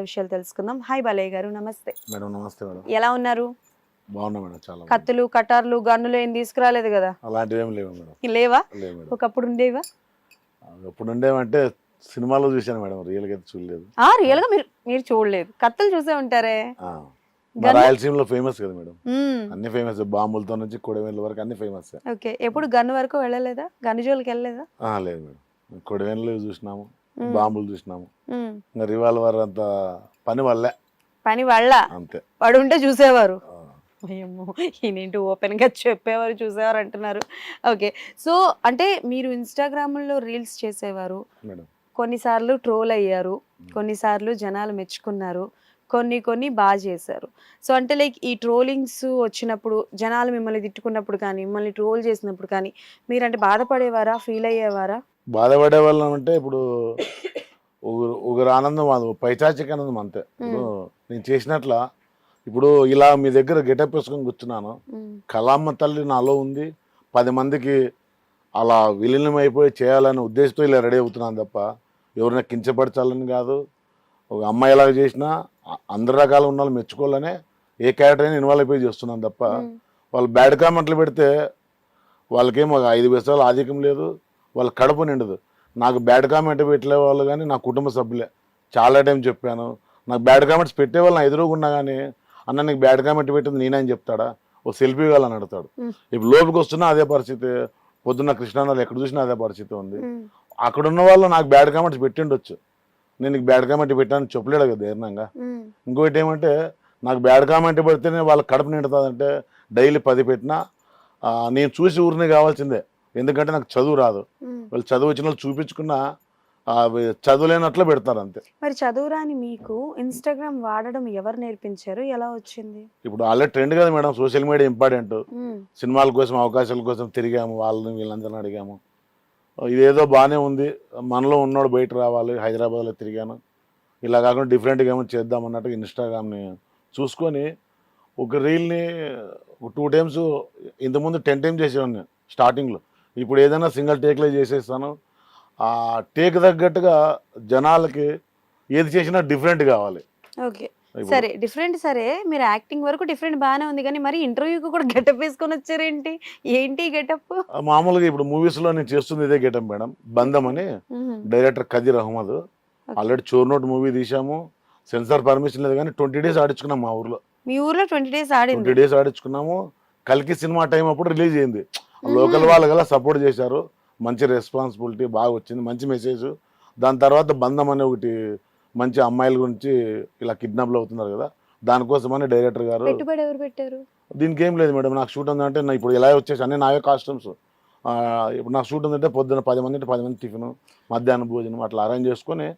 విషయాలు తెలుసుకుందాం. హాయ్ బాలయ్య గారు నమస్తే. మేడం నమస్తే మేడం. ఎలా ఉన్నారు? బాగున్నా మేడం చాలా. కత్తులు కటార్లు గన్నులు ఏం తీసుకురాలేదు కదా? అలాంటివి ఏం లేవు మేడం. లేవా? ఒకప్పుడు ఉండేవా? ఎప్పుడు ఉండేవంటే సినిమాలో చూశాను మేడం రియల్గా అయితే చూడలేదు. ఆ రియల్గా మీరు మీరు చూడలేదు. కత్తులు చూసే ఉంటారే? రాయలసీమలో ఫేమస్ కదా మేడం. అన్ని ఫేమస్ బాంబులతో నుంచి కొడవేళ్ళ వరకు అన్ని ఫేమస్. ఓకే ఎప్పుడు గన్ను వరకు వెళ్ళలేదా? గన్ను జోలికి వెళ్ళలేదా? లేదు మేడం. కొడవేళ్ళు చూసినాము. బాంబులు చూసినాము. ఇంకా రివాల్వర్ అంత పని వల్లే. పని వాళ్ళ అంతే. వాడు ఉంటే చూసేవారు. ఏమో ఈయనేంటి ఓపెన్గా చెప్పేవారు చూసేవారు అంటున్నారు. ఓకే. సో అంటే మీరు ఇన్స్టాగ్రామ్లో రీల్స్ చేసేవారు. కొన్నిసార్లు ట్రోల్ అయ్యారు. కొన్నిసార్లు జనాలు మెచ్చుకున్నారు. కొన్ని కొన్ని బాగా చేశారు. సో అంటే లైక్ ఈ ట్రోలింగ్స్ వచ్చినప్పుడు జనాలు మిమ్మల్ని తిట్టుకున్నప్పుడు కానీ మిమ్మల్ని ట్రోల్ చేసినప్పుడు కానీ మీరంటే బాధపడేవారా ఫీల్ అయ్యేవారా? బాధపడే వాళ్ళం అంటే ఇప్పుడు ఒకరు ఆనందం అది పైచాచిక ఆనందం అంతే. ఇప్పుడు నేను చేసినట్ల ఇప్పుడు ఇలా మీ దగ్గర గెటప్ వేసుకొని కూర్చున్నాను. మ్మ్. కళామ్మ తల్లి నాలో ఉంది. పది మందికి అలా విలీనం అయిపోయి చేయాలనే ఉద్దేశంతో ఇలా రెడీ అవుతున్నాను తప్ప ఎవరిని కించపరచాలని కాదు. ఒక అమ్మాయి ఎలాగ చేసినా అందరి రకాల ఉన్న వాళ్ళు మెచ్చుకోవాలనే ఏ క్యారెక్టర్ అయినా ఇన్వాల్వ్ అయిపోయి చేస్తున్నాను తప్ప. వాళ్ళు బ్యాడ్ కామెంట్లు పెడితే వాళ్ళకేం ఒక ఐదు పైసలు ఆధిక్యం లేదు. వాళ్ళ కడుపు నిండదు. నాకు బ్యాడ్ కామెంట్ పెట్టలే వాళ్ళు కానీ నా కుటుంబ సభ్యులే. చాలా టైం చెప్పాను. నాకు బ్యాడ్ కామెంట్స్ పెట్టే వాళ్ళు నా ఎదురుగున్నా కానీ అన్న నీకు బ్యాడ్ కామెంట్ పెట్టింది నేనే అని చెప్తాడా? ఓ సెల్ఫీ కావాలని అడుగుతాడు. ఇప్పుడు లోపలికి వస్తున్నా అదే పరిస్థితి. పొద్దున్న కృష్ణానగర్ ఎక్కడ చూసినా అదే పరిస్థితి ఉంది. అక్కడ ఉన్న వాళ్ళు నాకు బ్యాడ్ కామెంట్స్ పెట్టిండొచ్చు. నేను నీకు బ్యాడ్ కామెంట్ పెట్టాను చెప్పలేడు కదా ధైర్యంగా. ఇంకోటి ఏమంటే నాకు బ్యాడ్ కామెంట్ పెడితేనే వాళ్ళ కడుపు నిండుతుందంటే డైలీ పది పెట్టినా నేను చూసి ఊరిని కావాల్సిందే. ఎందుకంటే నాకు చదువు రాదు. వాళ్ళు చదువు వచ్చిన వాళ్ళు చూపించుకున్నా చదువులేనట్లు పెడతారు అంతే. మరి చదువురాని మీకు ఇన్స్టాగ్రామ్ వాడడం ఎవరు నేర్పించారు? ఎలా వచ్చింది? ఇప్పుడు ఆల్రెడీ ట్రెండ్ కదా మేడం సోషల్ మీడియా ఇంపార్టెంట్. సినిమాల కోసం అవకాశాల కోసం తిరిగాము వాళ్ళని వీళ్ళందరిని అడిగాము. ఇదేదో బాగానే ఉంది. మనలో ఉన్నోడు బయట రావాలి హైదరాబాద్లో తిరిగాను. ఇలా కాకుండా డిఫరెంట్గా ఏమో చేద్దాం అన్నట్టు ఇన్స్టాగ్రామ్ని చూసుకొని ఒక రీల్ని టూ టైమ్స్ ఇంతకుముందు టెన్ టైమ్స్ చేసేవాడిని స్టార్టింగ్లో. ఇప్పుడు ఏదైనా సింగిల్ టేక్లో చేసేస్తాను. ఆ టేక్ తగ్గట్టుగా జనాలకి ఏది చేసినా డిఫరెంట్ కావాలి. ఓకే. సరే డిఫరెంట్ సరే మీరు యాక్టింగ్ వరకు డిఫరెంట్ బాగానే ఉంది కానీ మరి ఇంటర్వ్యూకి కూడా గెటప్ వేసుకొని వచ్చారేంటి? ఏంటి గెటప్? మామూలుగా ఇప్పుడు మూవీస్లో నేను చేస్తుంది ఇదే గెటం మేడం. బంధం అని డైరెక్టర్ కదీర్ అహ్మద్. ఆల్రెడీ చోర్నోట్ మూవీ తీసాము సెన్సార్ పర్మిషన్ లేదు కానీ ట్వంటీ డేస్ ఆడించుకున్నాం మా ఊర్లో. మీ ఊర్లో ట్వంటీ డేస్ ట్వంటీ ఆడింది డేస్ ఆడించుకున్నాము. కల్కి సినిమా టైం అప్పుడు రిలీజ్ అయింది. లోకల్ వాళ్ళు గల సపోర్ట్ చేశారు. మంచి రెస్పాన్సిబిలిటీ బాగా వచ్చింది. మంచి మెసేజ్. దాని తర్వాత బంధం అనే ఒకటి మంచి అమ్మాయిల గురించి ఇలా కిడ్నాప్లు అవుతున్నారు కదా. దానికోసమని డైరెక్టర్ గారు పెట్టారు? దీనికి ఏం లేదు మేడం. నాకు షూట్ ఉందంటే నా ఇప్పుడు ఇలా వచ్చేసి అన్ని నావే కాస్ట్యూమ్స్ ఇప్పుడు నాకు షూట్ ఉందంటే పొద్దున్న పది మంది అంటే పది మంది టిఫిన్ మధ్యాహ్నం భోజనం అట్లా అరేంజ్ చేసుకొని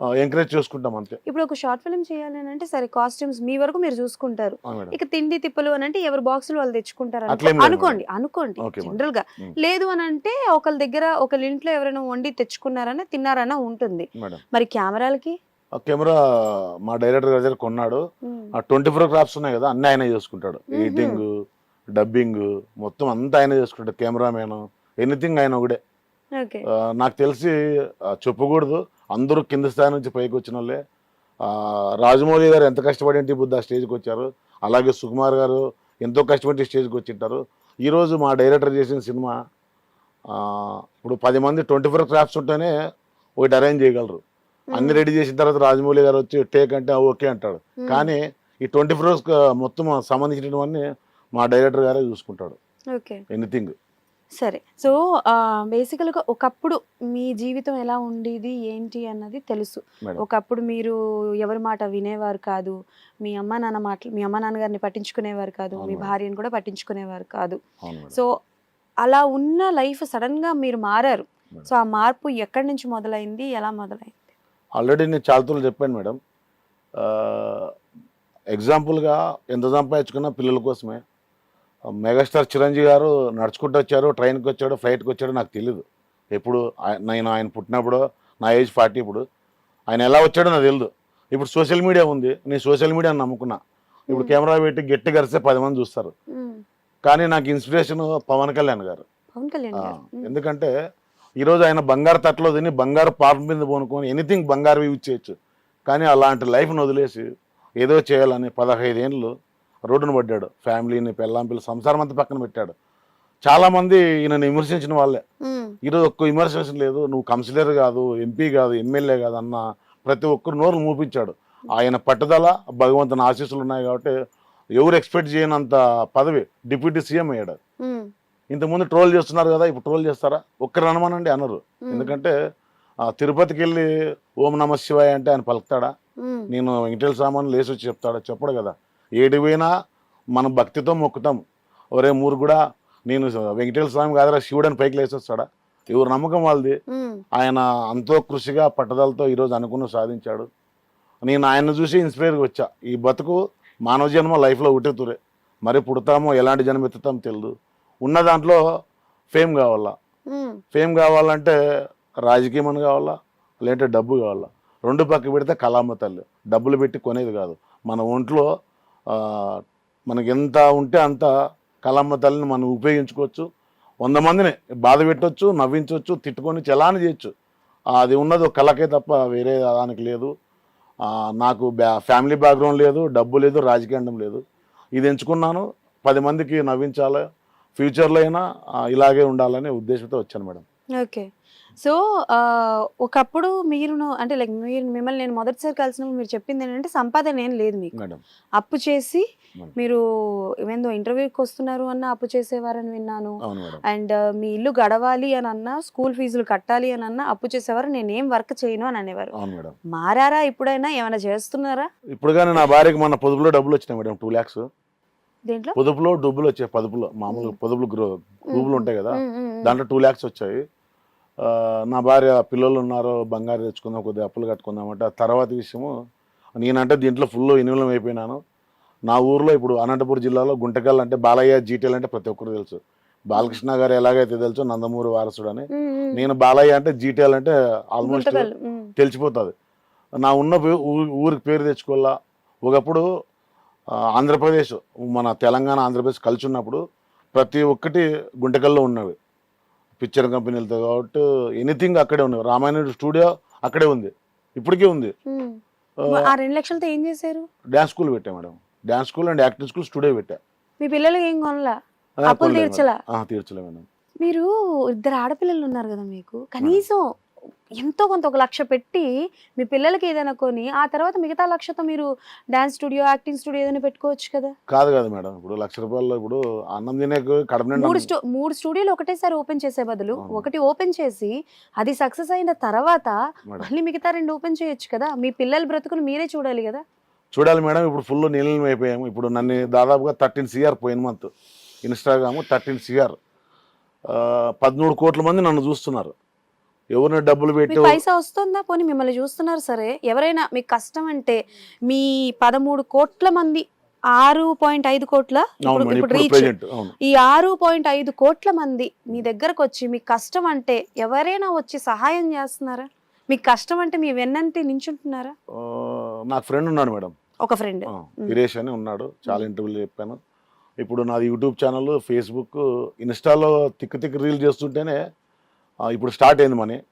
ఎంకరేజ్ చేసుకుంటాం అంతే. ఇప్పుడు ఒక షార్ట్ ఫిల్మ్ చేయాలి అని అంటే సరే కాస్ట్యూమ్స్ మీ వరకు మీరు చూసుకుంటారు. ఇక తిండి తిప్పలు అని అంటే ఎవరి బాక్సులు వాళ్ళు తెచ్చుకుంటారు అనుకోండి అనుకోండి. జనరల్గా. లేదు అని అంటే ఒకళ్ళ దగ్గర ఒకళ్ళ ఇంట్లో ఎవరైనా వండి తెచ్చుకున్నారన్నా తిన్నారన్నా ఉంటుంది. మరి కెమెరాలకి? కెమెరా మా డైరెక్టర్ గారి దగ్గర కొన్నాడు. ఆ ట్వంటీ ఫోర్ క్రాఫ్ట్స్ ఉన్నాయి కదా అన్ని ఆయన చేసుకుంటాడు. ఎడిటింగ్ డబ్బింగ్ మొత్తం అంతా ఆయన చేసుకుంటాడు కెమెరామెన్ ఎనీథింగ్ ఆయన ఒకడే. ఆ, నాకు తెలిసి చెప్పకూడదు. అందరూ కింద స్థాయి నుంచి పైకి వచ్చిన వాళ్ళే. రాజమౌళి గారు ఎంత కష్టపడి ఇంటి బుద్ధ స్టేజ్కి వచ్చారు. అలాగే సుకుమార్ గారు ఎంతో కష్టపడి స్టేజ్కి వచ్చింటారు. ఈరోజు మా డైరెక్టర్ చేసిన సినిమా ఇప్పుడు పది మంది ట్వంటీ ఫోర్ క్రాఫ్ట్స్ ఉంటేనే ఒకటి అరేంజ్ చేయగలరు. అన్ని రెడీ చేసిన తర్వాత రాజమౌళి గారు వచ్చి టేక్ అంటే "ఆ, ఓకే అంటాడు. కానీ ఈ ట్వంటీ ఫోర్ మొత్తం సంబంధించినవన్నీ మా డైరెక్టర్ గారే చూసుకుంటాడు. ఎనీథింగ్. సరే. సో బేసికల్గా ఒకప్పుడు మీ జీవితం ఎలా ఉండేది ఏంటి అన్నది తెలుసు. ఒకప్పుడు మీరు ఎవరి మాట వినేవారు కాదు. మీ అమ్మ నాన్న మాటలు మీ అమ్మ నాన్నగారిని పట్టించుకునేవారు కాదు. మీ. భార్యను కూడా పట్టించుకునేవారు కాదు. సో అలా ఉన్న లైఫ్ సడన్గా మీరు మారారు. సో ఆ మార్పు ఎక్కడి నుంచి మొదలైంది? ఎలా మొదలైంది? ఆల్రెడీ నేను చాలా చెప్పాను మేడం. ఎగ్జాంపుల్గా ఎంత సంపాదించుకున్నా పిల్లల కోసమే. మెగాస్టార్ చిరంజీవి గారు నడుచుకుంటూ వచ్చారు ట్రైన్కి వచ్చాడు ఫ్లైట్కి వచ్చాడు నాకు తెలియదు ఎప్పుడు నేను ఆయన పుట్టినప్పుడు నా ఏజ్ ఫార్టీ ఇప్పుడు. ఆయన ఎలా వచ్చాడో నాకు తెలియదు ఇప్పుడు సోషల్ మీడియా ఉంది నేను సోషల్ మీడియాని నమ్ముకున్నా. ఇప్పుడు. కెమెరా పెట్టి గట్టి గరిస్తే పది మంది చూస్తారు. కానీ నాకు ఇన్స్పిరేషన్ పవన్ కళ్యాణ్ గారు. ఎందుకంటే ఈరోజు ఆయన బంగారు తట్టలో తిని బంగారు పాపం మీద పోనుకొని ఎనీథింగ్ బంగారు యూజ్ చేయొచ్చు. కానీ అలాంటి లైఫ్ను వదిలేసి ఏదో చేయాలని పదహైదు ఏళ్ళు రోడ్డున పడ్డాడు ఫ్యామిలీని పెళ్ళాం పిల్ల సంసారం అంతా పక్కన పెట్టాడు. చాలామంది ఈయనని విమర్శించిన వాళ్ళే. ఈరోజు ఒక్క విమర్శించడం లేదు. నువ్వు కౌన్సిలర్ కాదు ఎంపీ కాదు ఎమ్మెల్యే కాదు అన్న ప్రతి ఒక్కరు నోరు మూపించాడు. ఆయన పట్టుదల భగవంతుని ఆశీస్సులు ఉన్నాయి కాబట్టి ఎవరు ఎక్స్పెక్ట్ చేయనంత పదవి డిప్యూటీ సీఎం అయ్యాడు. ఇంతకుముందు ట్రోల్ చేస్తున్నారు కదా ఇప్పుడు ట్రోల్ చేస్తారా? ఒక్కరు అనమానండి అనరు. ఎందుకంటే ఆ, తిరుపతికి వెళ్ళి ఓం నమ శివాయ అంటే ఆయన పలుకుతాడా? నేను వెంకటేశ్వర సామాన్ లేచి వచ్చి చెప్తాడా? చెప్పడు కదా. ఏడు పోయినా మనం భక్తితో మొక్కుతాం. ఒరే మూరు కూడా నేను వెంకటేశ్వర స్వామి కాదరా శివుడు అని పైకి లేచి వస్తాడా? ఎవరు నమ్మకం వాళ్ళది? ఆయన అంతో కృషిగా పట్టుదలతో ఈరోజు అనుకున్న సాధించాడు. నేను ఆయన్ని చూసి ఇన్స్పైర్గా వచ్చా. ఈ బతుకు మానవ జన్మ లైఫ్లో ఉట్టెతురే మరి పుడతామో ఎలాంటి జన్మ ఎత్తుతామో తెలియదు ఉన్న దాంట్లో ఫేమ్ కావాలా? ఫేమ్ కావాలంటే రాజకీయం అని కావాలా? లేదంటే డబ్బు కావాలా? రెండు పక్క పెడితే కళామ తల్లి డబ్బులు పెట్టి కొనేది కాదు. మన ఒంట్లో మనకి ఎంత ఉంటే అంత కలమ్మ తల్లిని మనం ఉపయోగించుకోవచ్చు. వంద మందిని బాధ పెట్టవచ్చు నవ్వించవచ్చు తిట్టుకొని చలాని చేయొచ్చు. అది ఉన్నది కళకే తప్ప వేరే దానికి లేదు. నాకు బ్యా ఫ్యామిలీ బ్యాక్గ్రౌండ్ లేదు డబ్బు లేదు రాజకీయం లేదు. ఇది ఎంచుకున్నాను పది మందికి నవ్వించాలి ఫ్యూచర్లో అయినా ఇలాగే ఉండాలనే ఉద్దేశంతో వచ్చాను మేడం. ఓకే. సో ఒకప్పుడు మీరు అంటే లైక్ మీరు మిమ్మల్ని నేను మొదటిసారి కలిసినప్పుడు మీరు చెప్పింది ఏంటంటే సంపాదన ఏం లేదు మీకు. అప్పు చేసి. మీరు ఏందో ఇంటర్వ్యూకి వస్తున్నారు అన్న అప్పు చేసేవారని విన్నాను. అండ్ మీ ఇల్లు గడవాలి అని అన్నా స్కూల్ ఫీజులు కట్టాలి అని అన్నా అప్పు చేసేవారు. నేను ఏం వర్క్ చేయను అని అనేవారు. మారారా ఇప్పుడైనా? ఏమైనా చేస్తున్నారా? ఇప్పుడు కానీ నా భార్యకి మన పొదుపులో డబ్బులు వచ్చినాయి మేడం టూ ల్యాక్స్ దేంట్లో? పొదుపులో డబ్బులు వచ్చాయి పొదుపులో మామూలు పొదుపులు గ్రో గ్రూపులు ఉంటాయి కదా. దాంట్లో టూ ల్యాక్స్ వచ్చాయి. నా భార్య పిల్లలు ఉన్నారు బంగారు తెచ్చుకుందాం కొద్దిగా అప్పులు కట్టుకుందామంటే ఆ తర్వాత విషయము నేనంటే దీంట్లో ఫుల్ ఇన్వలం అయిపోయినాను. నా ఊర్లో ఇప్పుడు అనంతపురం జిల్లాలో గుంటకల్ అంటే బాలయ్య జీటీఎల్ అంటే ప్రతి ఒక్కరు తెలుసు. బాలకృష్ణ గారు ఎలాగైతే తెలుసు నందమూరి వారసుడు అని. నేను బాలయ్య అంటే జీటీఎల్ అంటే ఆల్మోస్ట్. తెలిసిపోతుంది. నా ఉన్న ఊరికి పేరు తెచ్చుకోవాలా? ఒకప్పుడు ఆంధ్రప్రదేశ్ మన తెలంగాణ ఆంధ్రప్రదేశ్ కలిసి ఉన్నప్పుడు ప్రతి ఒక్కటి గుంటకల్లో ఉన్నవి. పిక్చర్ కంపెనీలతో కాబట్టి ఎనీథింగ్ అక్కడే ఉన్నవి రామాయణ స్టూడియో అక్కడే ఉంది. ఇప్పటికీ ఉంది. ఆ, రెండు లక్షలతో ఏం చేశారు? డ్యాన్స్ స్కూల్ పెట్టా madam. Dance school and acting school studio పెట్టా. మీ పిల్లలకి ఏం కొనలా? అప్పులు తీర్చలే మేడం. మీరు ఇద్దరు ఆడపిల్లలు ఉన్నారు కదా మీకు. కనీసం ఎంతో కొంత ఒక లక్ష పెట్టి మీ పిల్లలకి ఏదైనా కొని ఆ తర్వాత మిగతా లక్షతో మీరు డాన్స్ స్టూడియో యాక్టింగ్ స్టూడియో ఏదైనా పెట్టుకోవచ్చు కదా? కాదు కాదు మేడం. ఇప్పుడు లక్ష రూపాయల్లో ఇప్పుడు అన్నం తినే మూడు స్టూ మూడు స్టూడియోలు ఒకటేసారి ఓపెన్ చేసే బదులు. ఒకటి ఓపెన్ చేసి అది సక్సెస్ అయిన తర్వాత మళ్ళీ మిగతా రెండు ఓపెన్ చేయొచ్చు కదా? మీ పిల్లల బ్రతుకులు మీరే చూడాలి కదా? చూడాలి మేడం. ఇప్పుడు ఫుల్ నీళ్ళని అయిపోయాము. ఇప్పుడు నన్ను దాదాపుగా థర్టీన్ సిఆర్ పోయిన మంత్. Instagram thirteen CR. పదమూడు కోట్ల మంది నన్ను చూస్తున్నారు. ఎవరిని డబ్బులు పెట్టి? పైసా వస్తుందా? పోనీ మిమ్మల్ని చూస్తున్నారు సరే. ఎవరైనా మీకు కష్టం అంటే మీ పదమూడు కోట్ల మంది ఆరు పాయింట్ ఐదు కోట్ల ఇప్పుడు రీచ్ ఈ ఆరు పాయింట్ ఐదు కోట్ల మంది మీ దగ్గరకు వచ్చి మీకు కష్టం అంటే ఎవరైనా వచ్చి సహాయం చేస్తున్నారా? మీకు కష్టం అంటే మీ వెన్నంటి నించుంటున్నారా? నాకు ఫ్రెండ్ ఉన్నాడు మేడం. ఒక ఫ్రెండ్ ఆ, వీరేష్ అని ఉన్నాడు. చాలా ఇంటర్వ్యూలు చెప్పాను. ఇప్పుడు నాది యూట్యూబ్ ఛానల్ ఫేస్బుక్ ఇన్స్టాలో తిక్కు తిక్కు రీల్ చేస్తుంటేనే ఇప్పుడు స్టార్ట్ అయింది మనీ.